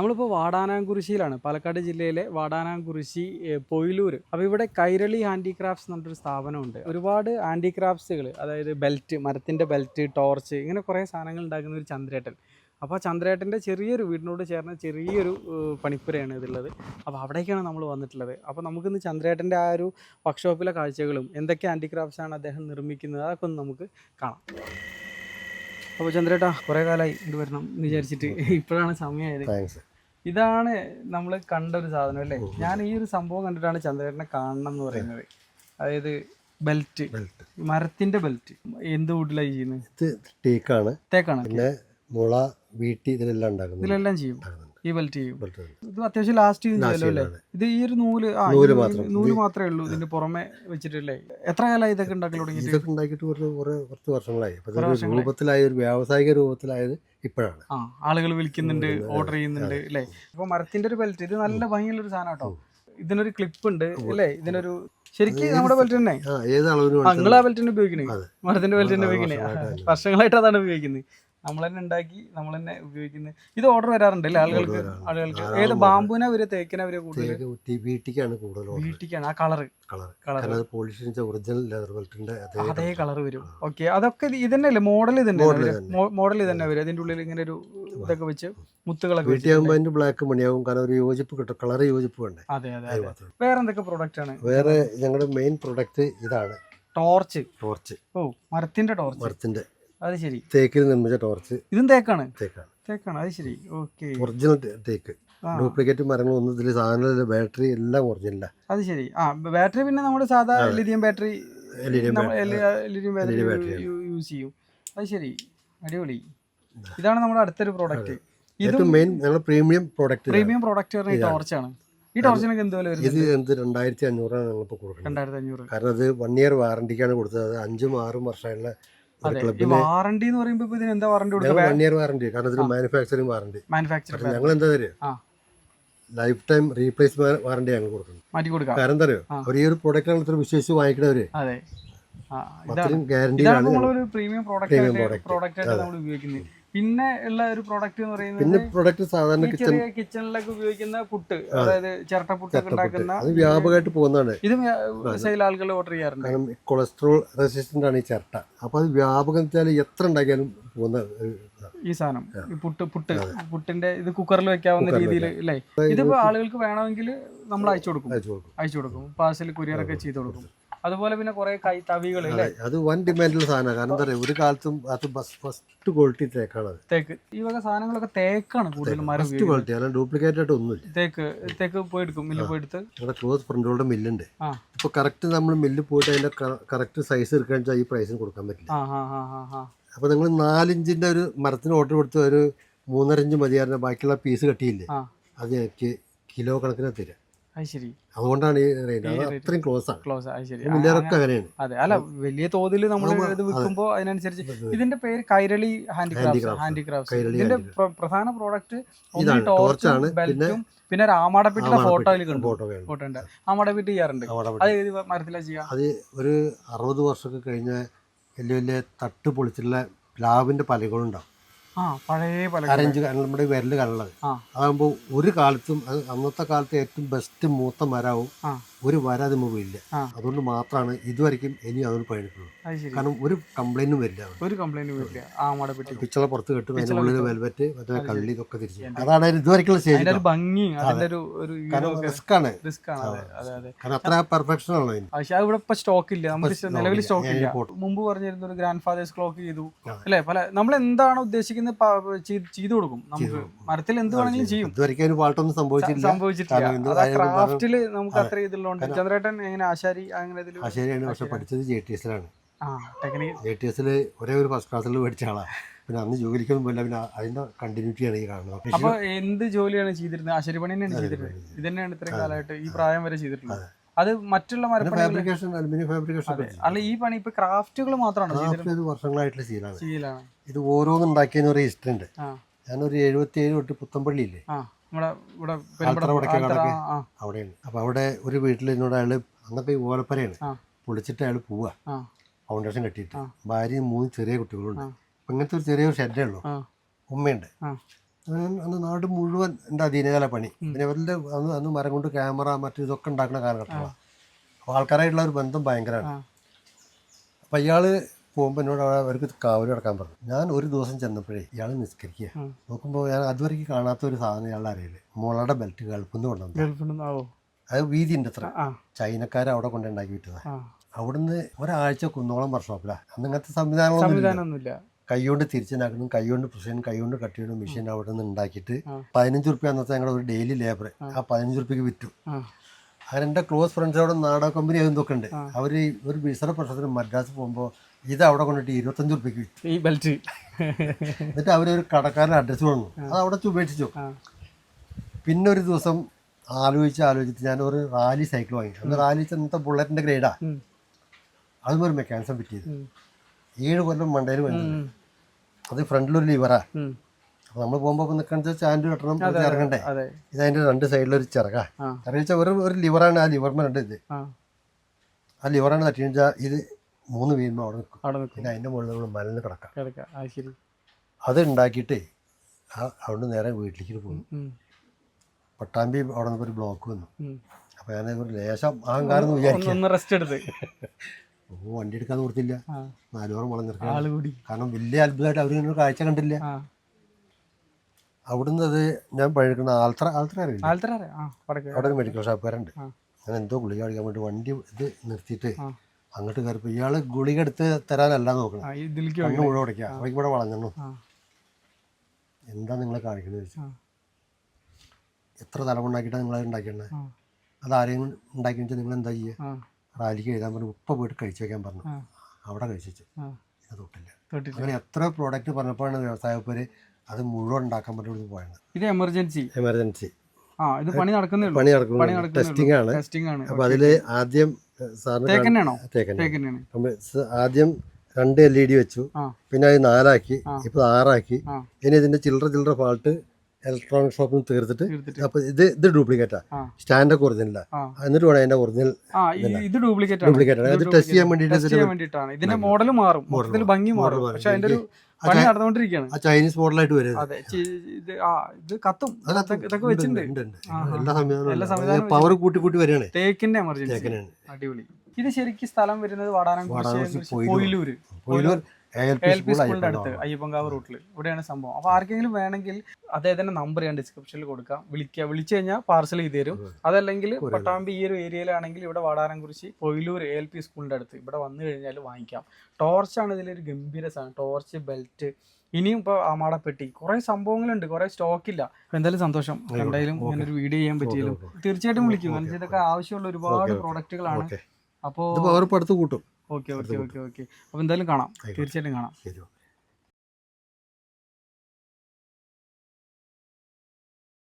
നമ്മളിപ്പോൾ വാടാനാംകുറിശിയിലാണ് പാലക്കാട് ജില്ലയിലെ വാടാനാംകുറിശി പൊയിലൂർ അപ്പോൾ ഇവിടെ കൈരളി ഹാൻഡിക്രാഫ്റ്റ്സ് എന്ന് പറഞ്ഞൊരു സ്ഥാപനമുണ്ട്. ഒരുപാട് ഹാൻഡിക്രാഫ്റ്റ്സുകൾ അതായത് ബെൽറ്റ് മരത്തിന്റെ ബെൽറ്റ് ടോർച്ച് ഇങ്ങനെ കുറേ സാധനങ്ങൾ ഉണ്ടാക്കുന്ന ഒരു ചന്ദ്രേട്ടൻ. അപ്പോൾ ചന്ദ്രേട്ടന്റെ ചെറിയൊരു വീടിനോട് ചേർന്ന ചെറിയൊരു പണിപ്പുരയാണ് ഇതുള്ളത് അപ്പോൾ അവിടേക്കാണ് നമ്മൾ വന്നിട്ടുള്ളത്. അപ്പോൾ നമുക്കിന്ന് ചന്ദ്രേട്ടന്റെ ആ ഒരു വർക്ക്ഷോപ്പിലെ കാഴ്ചകളും എന്തൊക്കെ ഹാൻഡിക്രാഫ്റ്റ്സ് ആണ് അദ്ദേഹം നിർമ്മിക്കുന്നത് അതൊക്കെ ഒന്ന് നമുക്ക് കാണാം. അപ്പോൾ ചന്ദ്രേട്ടാ കുറേ കാലമായി ഇത് വരണം എന്ന് വിചാരിച്ചിട്ട് ഇപ്പോഴാണ് സമയമായത്. ഇതാണ് നമ്മൾ കണ്ട ഒരു സാധനം അല്ലേ? ഞാൻ ഈ ഒരു സംഭവം കണ്ടിട്ടാണ് ചന്ദ്രേട്ടനെ കാണണം എന്ന് പറയുന്നത്. അതായത് ബെൽറ്റ്. ബെൽറ്റ്. മരത്തിന്റെ ബെൽറ്റ്. എന്ത് വുഡിലാണ് ചെയ്യുന്നത് ഇത് ടീക്കാണ് തേക്കാണ്. പിന്നെ മുള വീട്ടി ഇതിലെല്ലാം ഉണ്ടാക്കുന്നത്. ഇതിലെല്ലാം ചെയ്യും. ഈ ബെൽറ്റ് ചെയ്യും. ഇത് അത്യാവശ്യം ലാസ്റ്റ് ചെയ്യും Last ചെയ്യല്ലോ അല്ലേ? ഇത് ഈ ഒരു നൂൽ ആ നൂൽ. നൂൽ മാത്രമേ ഉള്ളൂ ഇതിന്റെ പുറമെ വെച്ചിട്ടില്ലേ? എത്ര കാലമായി ഇതൊക്കെ ഉണ്ടാക്കി തുടങ്ങിയിട്ട്? ഇതൊക്കെ ഉണ്ടാക്കിയിട്ട് കുറച്ച് കുറെ കുറച്ച് വർഷങ്ങളായി. അപ്പൊ. രൂപത്തിലായ ഒരു വ്യാവസായിക രൂപത്തിലായത് ഇപ്പോഴാണ്. ആ ആളുകൾ വിളിക്കുന്നുണ്ട് ഓർഡർ ചെയ്യുന്നുണ്ട് അല്ലേ? അപ്പൊ മരത്തിന്റെ ഒരു ബെൽറ്റ് ഇത് നല്ല ഭംഗിയുള്ള ഒരു സാധനം കേട്ടോ. ഇതിനൊരു ക്ലിപ്പ് ഉണ്ട് അല്ലേ? ഇതിനൊരു ശരിക്കും നമ്മുടെ ബെൽറ്റ് തന്നെ? നിങ്ങൾ ആ ബെൽറ്റ് തന്നെ ഉപയോഗിക്കണേ. മരത്തിന്റെ ബെൽറ്റ് തന്നെ ഉപയോഗിക്കുന്നത് ഉപയോഗിക്കണേ. വർഷങ്ങളായിട്ട് അതാണ് ഉപയോഗിക്കുന്നത്. നമ്മൾ തന്നെ ഉണ്ടാക്കി നമ്മൾ തന്നെ ഉപയോഗിക്കുന്നത് ഇത് ഓർഡർ വരാറുണ്ട് അല്ലേ ആളുകൾക്ക്? ആളുകൾക്ക്. ഏത്. ബാമ്പുവിനെ അവർ തേക്കിനെ അവർ കൂടുതൽ വീട്ടിക്കാണ് കൂടുതൽ വീട്ടിക്കാണ്. ആ colour colour polish original leather ബെൽറ്റിന്റെ അതേ കളർ വരും. ഓക്കെ അതൊക്കെ ഇത് മോഡൽ തന്നെ. മോഡൽ തന്നെ വരും. അതിന്റെ ഉള്ളിൽ ഇങ്ങനെ ഒരു ഇതൊക്കെ വെച്ച് മുത്തുകളൊക്കെ വീട്ടിയാകുമ്പോൾ അതിന്റെ ബ്ലാക്ക് മണിയാവും. കാരണം ഒരു യോജിപ്പ് കിട്ടും. കളർ യോജിപ്പ് വേണ്ടേ? അത് അതെ വേറെ എന്തൊക്കെ പ്രൊഡക്റ്റ് ആണ്? വേറെ ഞങ്ങളുടെ മെയിൻ പ്രൊഡക്റ്റ് ഇതാണ് ടോർച്ച് ടോർച്ച് ഓ മരത്തിന്റെ ടോർച്ച് മരത്തിന്റെ. അത് ശരി. തേക്കിൽ നിർമ്മിച്ച ടോർച്ച് ഇതും തേക്കാണ്? തേക്കാണ്. തേക്കാണ്. അത് ശരി. ഓക്കെ. ഒറിജിനൽ തേക്ക്. ഡ്യൂപ്ലിക്കേറ്റ് ഡ്യൂപ്ലിക്കേറ്റ് മരങ്ങളൊന്നും ഇതിൽ സാധനം ബാറ്ററി എല്ലാം ഒറിജിനലാണ് അത് ശരി. ആ ബാറ്ററി പിന്നെ നമ്മുടെ സാധാ lithium battery lithium battery. Use ചെയ്യും. അത് ശരി. അടിപൊളി. ഇതാണ് നമ്മുടെ അടുത്തൊരു പ്രോഡക്റ്റ് ഇതും മെയിൻ ഞങ്ങളുടെ പ്രീമിയം പ്രോഡക്റ്റ് പ്രീമിയം പ്രോഡക്റ്റ് പറഞ്ഞ ഈ ടോർച്ചാണ് ഈ ടോർച്ചിനൊക്കെ എന്ത് വില ഇത് എന്ത് രണ്ടായിരത്തി അഞ്ഞൂറാണ് ഞങ്ങളിപ്പോൾ കൊടുക്കുന്നത്. രണ്ടായിരത്തി അഞ്ഞൂറ്. കാരണം അത് വൺ ഇയർ വാറണ്ടിക്കാണ് കൊടുത്തത്. അഞ്ചും ആറും വർഷമുള്ള വാറണ്ടി എന്ന് പറയുമ്പോൾ ഇതിന് എന്താ വാറണ്ടി വൺ ഇയർ വാറണ്ടി കാരണം ഇതിന് മാനുഫാക്ചറിങ് വാറണ്ടി മാനുഫാക്ചർ ഞങ്ങൾ എന്താ തരിക? ലൈഫ് ടൈം റീപ്ലേസ് വാറണ്ടി ഞങ്ങൾ കൊടുക്കുന്നു. മാറ്റി കൊടുക്കാം കാരണം എന്താ അറിയോ. അവർ ഈ ഒരു പ്രൊഡക്റ്റാണ് ഇത്ര വിശ്വസിച്ച് വാങ്ങിക്കണവര്. അത്രയും ഗ്യാരണ്ടി നമ്മളൊരു പ്രീമിയം പ്രോഡക്റ്റ് പ്രോഡക്റ്റ് നമ്മൾ ഉപയോഗിക്കുന്നത്. പിന്നെ ഉള്ള ഒരു പ്രോഡക്റ്റ് എന്ന് പറയുന്നത് പിന്നെ പ്രൊഡക്റ്റ് സാധാരണ കിച്ചൺ കിച്ചണിലൊക്കെ ഉപയോഗിക്കുന്ന പുട്ട് അതായത് ചിരട്ട ഉണ്ടാക്കുന്ന അത് വ്യാപകമായിട്ട് പോകുന്നതാണ്. ഇത് സെയിൽ ആളുകൾ ഓർഡർ ചെയ്യാറുണ്ട്. കാരണം കൊളസ്ട്രോൾ റെസിസ്റ്റന്റ് ആണ് ഈ ചിരട്ട. അപ്പൊ അത് വ്യാപകം വെച്ചാൽ എത്ര ഉണ്ടാക്കിയാലും പോകുന്ന ഈ സാധനം പുട്ട് പുട്ട് പുട്ടിന്റെ ഇത് കുക്കറിൽ വെക്കാവുന്ന രീതിയിൽ അല്ലേ? ഇതിപ്പോ ആളുകൾക്ക് വേണമെങ്കിൽ നമ്മൾ അയച്ചു കൊടുക്കും. അയച്ചു കൊടുക്കും. പാർസൽ കൊറിയർ ഒക്കെ ചെയ്ത് കൊടുക്കും. അതുപോലെ പിന്നെ കുറെ കൈ തവികൾ അത് വൻ ഡിമാൻഡുള്ള സാധനമാണ്. കാരണം എന്താ പറയുക ഒരു കാലത്തും അത് ഫസ്റ്റ് ക്വാളിറ്റി തേക്കാണ് തേക്ക്. ഈ വക സാധനങ്ങളൊക്കെ തേക്കാണ് കൂടുതലും മരം ക്വാളിറ്റി അല്ല ഡ്യൂപ്ലിക്കേറ്റ് ആയിട്ട് ഒന്നുമില്ല. തേക്ക് തേക്ക് പോയി എടുക്കും മില്ല് പോയി എടുത്ത്. ഞങ്ങളുടെ ക്ലോസ് ഫ്രണ്ടുകളുടെ മില്ലുണ്ട് ഇപ്പൊ കറക്റ്റ് നമ്മൾ മില്ലിൽ പോയിട്ട് അതിന്റെ കറക്റ്റ് സൈസ് എടുക്കാൻ ഈ പ്രൈസിന് കൊടുക്കാൻ പറ്റില്ല. അപ്പൊ നിങ്ങൾ നാലിഞ്ചിന്റെ ഒരു മരത്തിന് ഓർഡർ കൊടുത്ത് ഒരു മൂന്നര ഇഞ്ച് മതിയായിരുന്നു. ബാക്കിയുള്ള പീസ് കട്ടിയില്ലേ? അത് എനിക്ക് കിലോ കണക്കിന് അത് ശരി അതുകൊണ്ടാണ് ഈ റേറ്റ്. അത്രയും ക്ലോസ് ആണ്. ക്ലോസ് അത് ശരി ആ, മില്ലറൊക്കെ അങ്ങനെയാണ്. അതെ. അല്ല വലിയ തോതിൽ നമ്മൾ ഇത് വിൽക്കുമ്പോൾ അതിനനുസരിച്ച് ഇതിന്റെ പേര് കൈരളി ഹാൻഡിക്രാഫ്റ്റ് ഹാൻഡിക്രാഫ്റ്റ് ഇതിന്റെ പ്രധാന പ്രോഡക്റ്റ് torch-ആണ്. ബെൽറ്റും പിന്നെ രാമാടപ്പെട്ടിന്റെ ഫോട്ടോയിൽ ഫോട്ടോ ഫോട്ടോ ഉണ്ട്. ആമാടപ്പിട്ട് ചെയ്യാറുണ്ട്. അത് ഏത് മരത്തിലാണ് ചെയ്യുക? അത് ഒരു അറുപത് വർഷമൊക്കെ കഴിഞ്ഞ വലിയ വലിയ തട്ട് പൊളിച്ചിട്ടുള്ള പ്ലാവിന്റെ പലകളുണ്ടാവും. പഴയ അരഞ്ച് നമ്മുടെ വിരൽ കള്ളത് അതാകുമ്പോൾ ഒരു കാലത്തും അന്നത്തെ കാലത്ത് ഏറ്റവും ബെസ്റ്റ് മൂത്ത മരവും ഒരു വരാതെ അത് അതുകൊണ്ട് മാത്രമാണ് ഇതുവരെയും ഇനി അതൊരു പണിയെടുക്കുന്നത്. കാരണം ഒരു കംപ്ലൈന്റും വരില്ല ഒരു കംപ്ലൈന്റും വരില്ല പിച്ചള പുറത്ത് കെട്ടും അതിന്റെ ഉള്ളിൽ വെൽവെറ്റ് മറ്റേ കള്ളി ഇതൊക്കെ തിരിച്ചു. അതാണ് ഇതുവരെയുള്ള സ്റ്റേജ് ഭംഗി കാരണം റിസ്ക് ആണ്. റിസ്ക് ആണ്. കാരണം അത്ര പെർഫെക്ഷൻ ആണ് പക്ഷെ ഇവിടെ ഇപ്പൊ സ്റ്റോക്ക് ഇല്ല. നമുക്ക് നിലവിൽ സ്റ്റോക്ക് ഇല്ല. മുമ്പ് പറഞ്ഞിരുന്ന ഒരു ഗ്രാൻഡ് ഫാദേഴ്സ് ക്ലോക്ക് ചെയ്തു. അല്ലെ? പല നമ്മൾ എന്താണ് ഉദ്ദേശിക്കുന്നത് ചെയ്തു കൊടുക്കും. നമുക്ക് മരത്തിൽ എന്ത് വേണമെങ്കിലും ചെയ്യും. ഇതുവരെയും ഒരു പാട്ടൊന്നും സംഭവിച്ചിട്ടില്ല. സംഭവിച്ചിട്ടില്ല. ക്രാഫ്റ്റിൽ ക്രാഫ്റ്റിൽ നമുക്ക് അത്ര ഇതിലുണ്ട് ചന്ദ്രേട്ടൻ എങ്ങനെ ആശാരി അങ്ങനെ ഇതിൽ ആശാരിയാണ് പക്ഷെ പഠിച്ചത്? ജെ ടി എസിലാണ്. ജെ ടി എസിൽ ഒരേ ഒരു ഫസ്റ്റ് ക്ലാസ്സിൽ പഠിച്ച ആളാണ് പിന്നെ അന്ന് ജോലിക്കൊന്നും പോയില്ല. പിന്നെ അതിന്റെ കണ്ടിന്യൂറ്റിയാണ് ഈ കാണുന്നത്. അപ്പൊ എന്ത് ജോലിയാണ് ചെയ്തിരുന്നത്? ആശാരി പണി തന്നെയാണ് ചെയ്തിരുന്നത്. ഇത് തന്നെയാണ് ഇത്രയും കാലമായിട്ട് ഈ പ്രായം വരെ ചെയ്തിട്ടുള്ളത്. അത്. മറ്റുള്ള ഫാബ്രിക്കേഷൻ അലുമിനിയം ഫാബ്രിക്കേഷൻ അല്ല ഈ പണി ഇപ്പൊ ക്രാഫ്റ്റുകൾ മാത്രമാണ് വർഷങ്ങളായിട്ടുള്ള ശീലമാണ് ഇത് ഓരോന്നും ഉണ്ടാക്കിയതിന് ഒരു ഹിസ്റ്ററി ഉണ്ട്. ഞാനൊരു എഴുപത്തി ഏഴ് തൊട്ട് പുത്തമ്പള്ളിയില്ലേ? നമ്മുടെ ഇവിടെ അവിടെയാണ്. അപ്പൊ അവിടെ ഒരു വീട്ടിൽ എന്നോട് അയാൾ അങ്ങനത്തെ ഈ ഓലപ്പരയാണ്. പൊളിച്ചിട്ട് അയാൾ പോവാ. ഫൗണ്ടേഷൻ കെട്ടിയിട്ട്. ഭാര്യയും മൂന്ന് ചെറിയ കുട്ടികളുണ്ട്. അപ്പൊ ഇങ്ങനത്തെ ഒരു ചെറിയൊരു ഷെഡേ ഉള്ളൂ. ഉമ്മയുണ്ട്. ഞാൻ അന്ന് നാട് മുഴുവൻ എന്റെ അധീനകാല പണി. പിന്നെ അവരുടെ അന്ന് അന്ന് മരം കൊണ്ട് ക്യാമറ മറ്റു ഇതൊക്കെ ഉണ്ടാക്കുന്ന കാലഘട്ടമാണ് അപ്പോൾ ആൾക്കാരായിട്ടുള്ള ഒരു ബന്ധം ഭയങ്കരമാണ്. അപ്പൊ അപ്പം ഇയാൾ പോകുമ്പോൾ എന്നോട് അവിടെ അവർക്ക് കാവൽ കിടക്കാൻ പറഞ്ഞു. ഞാൻ ഒരു ദിവസം ചെന്നപ്പോഴേ ഇയാൾ നിസ്കരിക്കുക. നോക്കുമ്പോൾ ഞാൻ അതുവരേക്ക് കാണാത്ത ഒരു സാധനം ഇയാളുടെ അറിയില്ല മുളയുടെ ബെൽറ്റ് ഗൾഫിൽ നിന്ന് കൊണ്ടുവന്നു അത് വീതി ഉണ്ട് അത്ര ചൈനക്കാർ അവിടെ കൊണ്ടുണ്ടാക്കി വിട്ടതാ അവിടുന്ന് ഒരാഴ്ച കുന്നോളം വർക്ക്ഷോപ്പിലാണ് അന്ന് ഇങ്ങനത്തെ സംവിധാനങ്ങളൊന്നും ഇല്ല. സംവിധാനമൊന്നുമില്ല. കൈകൊണ്ട് തിരിച്ചനാക്കണം കൈകൊണ്ട് പ്രഷൻ കൈകൊണ്ട് കട്ട് ചെയ്യണം മെഷീൻ അവിടെ നിന്ന് ഉണ്ടാക്കിയിട്ട്. പതിനഞ്ച് റുപ്യ അന്നത്തെ ഞങ്ങളുടെ ഒരു ഡെയിലി ലേബർ ആ. പതിനഞ്ച് റുപ്യക്ക് വിറ്റു. അങ്ങനെ എന്റെ ക്ലോസ് ഫ്രണ്ട്സ് അവിടെ നാടക കമ്പനി അതൊക്കെ ഉണ്ട്. അവർ ഒരു ബിസിനസ് പ്രശ്നത്തിന് മദ്രാസ് പോകുമ്പോൾ ഇത് അവിടെ കൊണ്ടിട്ട് ഇരുപത്തഞ്ച് റുപ്യക്ക് ഈ ബെൽറ്റ് എന്നിട്ട് അവരൊരു കടക്കാരൻ അഡ്രസ്സ് വന്നു അത് അവിടെ ഉപേക്ഷിച്ചു പിന്നെ ഒരു ദിവസം ആലോചിച്ച് ആലോചിച്ച് ഞാൻ ഒരു റാലി സൈക്കിൾ വാങ്ങി അന്ന് റാലി ചെന്നത്തെ ബുള്ളറ്റിന്റെ ഗ്രേഡാ. അതും ഒരു മെക്കാനിസം ഉം. ഏഴ് കൊല്ലം മണ്ടയിൽ വന്നു അത് ഫ്രണ്ടിലൊരു ലിവറാ അപ്പൊ നമ്മൾ പോകുമ്പോൾ നിൽക്കണ ചാൻഡ് കെട്ടണം ഇത് ഇറങ്ങണ്ടേ ഇതതിന്റെ രണ്ട് സൈഡിലൊരു ചിറകാ. ചിറക വെച്ചാൽ ഒരു ഒരു ലിവറാണ് ആ ലിവറിന് രണ്ട് ഇത്. ആ. ആ ലിവറാണ് തട്ടിയെന്ന് വെച്ചാൽ ഇത് മൂന്ന് വീഴുമ്പോൾ അവിടെ നിൽക്കും. അവിടെ നിൽക്കും. പിന്നെ അതിന്റെ മുകളിൽ നമ്മൾ മലന്ന് കിടക്കാം. കിടക്കാം. ആ ശരി. അത് ഉണ്ടാക്കിയിട്ട് അവിടെ നേരെ വീട്ടിലേക്ക് പോകും പട്ടാമ്പി അവിടെ നിന്ന് ഒരു ബ്ലോക്ക് വന്നു. അപ്പോൾ ഞാൻ ഒരു ലേശം അഹങ്കാരം എന്ന് വിചാരിക്കും റെസ്റ്റ് എടുത്ത്. ഓ വണ്ടി എടുക്കാൻ കൊടുത്തില്ല. നാലോറ് നാലുപേർ മുളം നിർത്തി കാരണം വലിയ അത്ഭുതമായിട്ട് അവർ ഇങ്ങനെ കാഴ്ച കണ്ടില്ല. അവിടുന്ന് അത് ഞാൻ പഴുക്കുന്ന ആൽത്ര ആൽത്ര അവിടെ ഒരു മെഡിക്കൽ ഷോപ്പുകാരുണ്ട്. ഞാൻ എന്തോ ഗുളിക കഴിക്കാൻ വേണ്ടി വണ്ടി ഇത് നിർത്തിയിട്ട്. അങ്ങോട്ട് കയറി ഇയാൾ ഗുളിക എടുത്ത് തരാനല്ല നോക്കണം. കണ്ണ് മുഴുവൻ ഉടയ്ക്കുക ഇവിടെ വളഞ്ഞു എന്താ നിങ്ങളെ ചോദിച്ചു. എത്ര തലമുണ്ടാക്കിയിട്ടാണ് നിങ്ങളത് ഉണ്ടാക്കിയത് അത് ആരെയും വെച്ചാൽ നിങ്ങൾ എന്താ ചെയ്യുക റാലിക്ക് എഴുതാൻ പറഞ്ഞു. ഉപ്പ പോയിട്ട് കഴിച്ചു വെക്കാൻ പറഞ്ഞു. അവിടെ കഴിച്ചു അത് ഇത് തൊട്ടില്ല. അങ്ങനെ എത്ര പ്രോഡക്റ്റ് പറഞ്ഞപ്പോഴാണ് വ്യവസായ പേര് അത് മുഴുവൻ ഉണ്ടാക്കാൻ പറ്റുന്നത് പോയത്? ഇത് എമർജൻസി എമർജൻസി ആ ഇത് പണി നടക്കുന്നേ ഉള്ളൂ. പണി നടക്കുന്നു ടെസ്റ്റിംഗ് ആണ്. ടെസ്റ്റിംഗ് ആണ്. അപ്പോൾ അതിൽ ആദ്യം ആദ്യം രണ്ട് എൽ ഇ ഡി വെച്ചു. പിന്നെ അത് നാലാക്കി. ഇപ്പൊ ആറാക്കി. ഇനി ഇതിന്റെ ചില്ലറ ചില്ലറ ഫാൾട്ട് ഇലക്ട്രോണിക് ഷോപ്പിൽ നിന്ന് തീർത്തിട്ട് അപ്പൊ ഇത് ഇത് ഡ്യൂപ്ലിക്കേറ്റാ സ്റ്റാൻഡ് ഒക്കെ ഒറിജിനല എന്നിട്ട് വേണം അതിന്റെ ഒറിജിനൽ ഇത് ഡ്യൂപ്ലിക്കേറ്റ് ആണ്. ടെസ്റ്റ് ചെയ്യാൻ വേണ്ടിട്ട് ഇതിന്റെ മോഡൽ മാറും. ഭംഗി മാറും. പക്ഷെ അതിന്റെ ഒരു പണി നടന്നുകൊണ്ടിരിക്കുകയാണ്. ആ ചൈനീസ് മോഡലായിട്ട് വരുന്നത്. അതെ ചി- ഇത് ആ ഇത് കത്തും. അതൊക്കെ ഇതൊക്കെ- വെച്ചിട്ടുണ്ട്. ഉണ്ട്, ഉണ്ട്. എല്ലാ സംവിധാനവും പവർ കൂട്ടി കൂട്ടി വരികയാണ്. തേക്കിന്റെ എമർജൻസി തേക്കനാണ്. അടിപൊളി. ഇത് ശരിക്കും സ്ഥലം വരുന്നത് വാടാനം കോയിലൂര് കോയിലൂർ പോയിലൂർ. എൽ പി സ്കൂളിന്റെ അടുത്ത് അയ്യപ്പങ്കാവ് റൂട്ടിൽ ഇവിടെയാണ് സംഭവം. അപ്പൊ ആർക്കെങ്കിലും വേണമെങ്കിൽ അദ്ദേഹത്തിന്റെ നമ്പർ ഞാൻ ഡിസ്ക്രിപ്ഷനിൽ കൊടുക്കാം. വിളിക്കുക വിളിച്ചു കഴിഞ്ഞാൽ പാർസൽ ചെയ്ത് തരും. അതല്ലെങ്കിൽ പട്ടാമ്പി ഈ ഒരു ഏരിയയിലാണെങ്കിൽ ഇവിടെ Vadanamkurissi Poyilur A L P സ്കൂളിന്റെ അടുത്ത് ഇവിടെ വന്നു കഴിഞ്ഞാൽ വാങ്ങിക്കാം. ടോർച്ചാണ് ഇതിലൊരു ഗംഭീര സാധനം. ടോർച്ച് ബെൽറ്റ് ഇനിയും ഇപ്പോൾ ആമാടപ്പെട്ടി. കുറെ സംഭവങ്ങളുണ്ട്. കുറെ സ്റ്റോക്ക് ഇല്ല. അപ്പൊ എന്തായാലും സന്തോഷം. എന്തായാലും ഇങ്ങനെ ഒരു വീഡിയോ ചെയ്യാൻ പറ്റിയാലും തീർച്ചയായിട്ടും വിളിക്കും. കാരണം ഇതൊക്കെ ആവശ്യമുള്ള ഒരുപാട് പ്രോഡക്റ്റുകളാണ് അപ്പോ അപ്പോൾ അടുത്ത് കൂട്ടും. Okay okay okay okay. അപ്പോൾ എന്തായാലും കാണാം. തീർച്ചയായിട്ടും കാണാം. ശരി